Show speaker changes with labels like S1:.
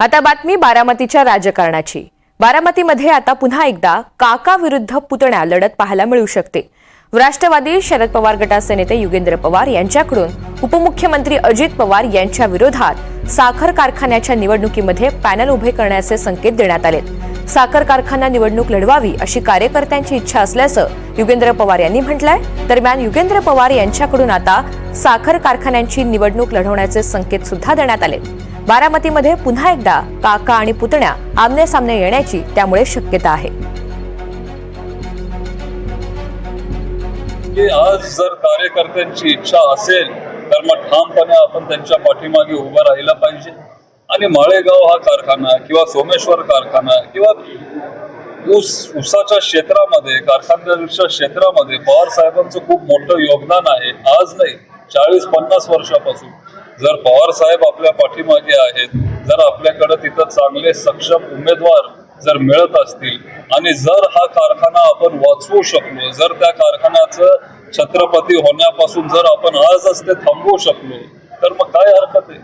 S1: आता बातमी बारामतीच्या राजकारणाची. बारामतीमध्ये आता पुन्हा एकदा काका विरुद्ध पुतण्या लढत पाहायला मिळू शकते. राष्ट्रवादी शरद पवार गटाचे नेते युगेंद्र पवार यांच्याकडून उपमुख्यमंत्री अजित पवार यांच्या विरोधात साखर कारखान्याच्या निवडणुकीमध्ये पॅनल उभे करण्याचे संकेत देण्यात आलेत. साखर कारखाना निवडणूक लढवावी अशी कार्यकर्त्यांची इच्छा असल्याचं युगेंद्र पवार यांनी म्हटलंय. दरम्यान युगेंद्र पवार यांच्याकडून आता साखर कारखान्यांची निवडणूक लढवण्याचे संकेत सुद्धा देण्यात आले बारामतीमध्ये पुन्हा एकदा काका आणि पुतण्या आमने सामने येण्याची त्यामुळे शक्यता आहे.
S2: आज जर कार्यकर्त्यांची इच्छा असेल तर मग ठामपणे आपण त्यांच्या पाठीमागे उभं राहिलं पाहिजे. आणि माळेगाव हा कारखाना किंवा सोमेश्वर कारखाना किंवा ऊस ऊसाच्या क्षेत्रामध्ये कारखान्याच्या क्षेत्रामध्ये पवार साहेबांचं खूप मोठं योगदान आहे. आज नाही. चाळीस पन्नास वर्षापासून जर पवार साहेब आपल्या पाठीमागे आहेत जर आपल्याकडे तिथं चांगले सक्षम उमेदवार जर मिळत असतील आणि जर हा कारखाना आपण वाचवू शकलो जर त्या कारखान्याचं छत्रपती होण्यापासून जर आपण आजच ते थांबवू शकलो तर मग काय हरकत आहे?